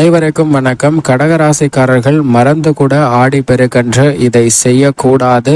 அனைவருக்கும் வணக்கம். கடகராசிக்காரர்கள் மறந்து கூட ஆடி பெருக்கன்று இதை செய்யக்கூடாது.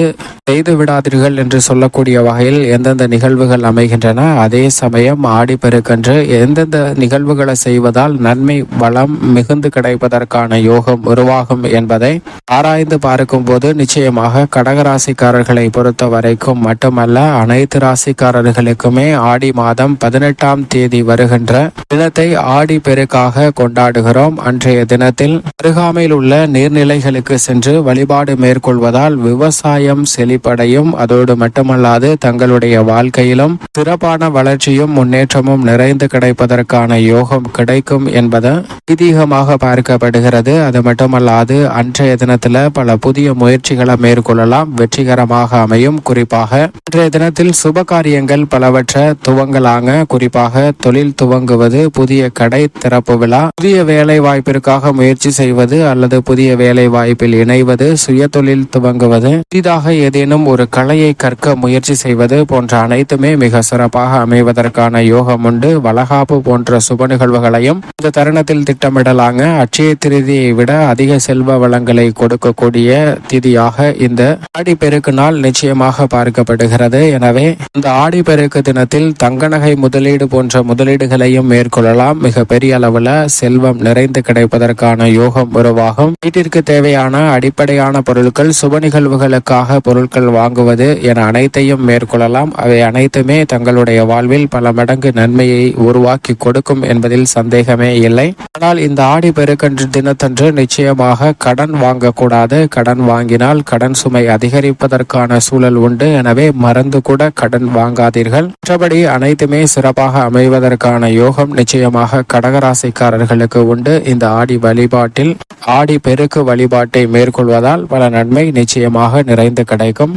செய்து விடாதீர்கள் என்று சொல்லக்கூடிய வகையில் எந்தெந்த நிகழ்வுகள் அமைகின்றன அதே சமயம் ஆடி பெருக்கன்று எந்தெந்த நிகழ்வுகளை செய்வதால் நன்மை வளம் மிகுந்து கிடைப்பதற்கான யோகம் உருவாகும் என்பதை ஆராய்ந்து பார்க்கும் போது நிச்சயமாக கடகராசிக்காரர்களை பொறுத்த வரைக்கும் மட்டுமல்ல அனைத்து ராசிக்காரர்களுக்குமே ஆடி மாதம் பதினெட்டாம் தேதி வருகின்ற தினத்தை ஆடி பெருக்காக கொண்டாடுகிறோம். அன்றைய தினத்தில் அருகாமையில் உள்ள நீர்நிலைகளுக்கு சென்று வழிபாடு மேற்கொள்வதால் விவசாயம் செழிப்படையும். அதோடு மட்டுமல்லாது தங்களுடைய வாழ்க்கையிலும் சிறப்பான வளர்ச்சியும் முன்னேற்றமும் நிறைந்து கிடைப்பதற்கான யோகம் கிடைக்கும் என்பது ஐதீகமாக பார்க்கப்படுகிறது. அது மட்டுமல்லாது அன்றைய தினத்தில் பல புதிய முயற்சிகளை மேற்கொள்ளலாம். வெற்றிகரமாக அமையும். குறிப்பாக இன்றைய தினத்தில் சுப காரியங்கள் பலவற்றை துவங்கலாங்க. குறிப்பாக தொழில் துவங்குவது புதிய கடை திறப்பு விழா புதிய வேலை வாய்ப்பிற்காக முயற்சி செய்வது அல்லது புதிய வேலை வாய்ப்பில் இணைவது சுய தொழில் துவங்குவது புதிதாக ஏதேனும் ஒரு கலையை கற்க முயற்சி செய்வது போன்ற அனைத்துமே மிக சிறப்பாக அமைவதற்கான யோகம் உண்டு. வளகாப்பு போன்ற சுப நிகழ்வுகளையும் இந்த தருணத்தில் திட்டமிடலாங்க. அட்சய திருதியை விட அதிக செல்வ வளங்களை கொடுக்கக்கூடிய திதியாக இந்த ஆடி பெருக்கு நாள் நிச்சயமாக பார்க்கப்படுகிறது. எனவே இந்த ஆடி பெருக்கு தினத்தில் தங்க நகை முதலீடு போன்ற முதலீடுகளையும் மேற்கொள்ளலாம். மிக பெரிய அளவுல செல்வம் நிறை விரைந்து கிடைப்பதற்கான யோகம் உருவாகும். வீட்டிற்கு தேவையான அடிப்படையான பொருட்கள் சுப நிகழ்வுகளுக்காக பொருட்கள் வாங்குவது என அனைத்தையும் மேற்கொள்ளலாம். அவை அனைத்துமே தங்களுடைய வாழ்வில் பல மடங்கு நன்மையை உருவாக்கி கொடுக்கும் என்பதில் சந்தேகமே இல்லை. ஆனால் இந்த ஆடி பெருக்கன்று தினத்தன்று நிச்சயமாக கடன் வாங்கக்கூடாது. கடன் வாங்கினால் கடன் சுமை அதிகரிப்பதற்கான சூழல் உண்டு. எனவே மறந்து கூட கடன் வாங்காதீர்கள். மற்றபடி அனைத்துமே சிறப்பாக அமைவதற்கான யோகம் நிச்சயமாக கடகராசிக்காரர்களுக்கு உண்டு. இந்த ஆடி வழிபாட்டில் ஆடி பெருக்கு வழிபாட்டை மேற்கொள்வதால் பல நன்மை நிச்சயமாக நிறைந்து கிடைக்கும்.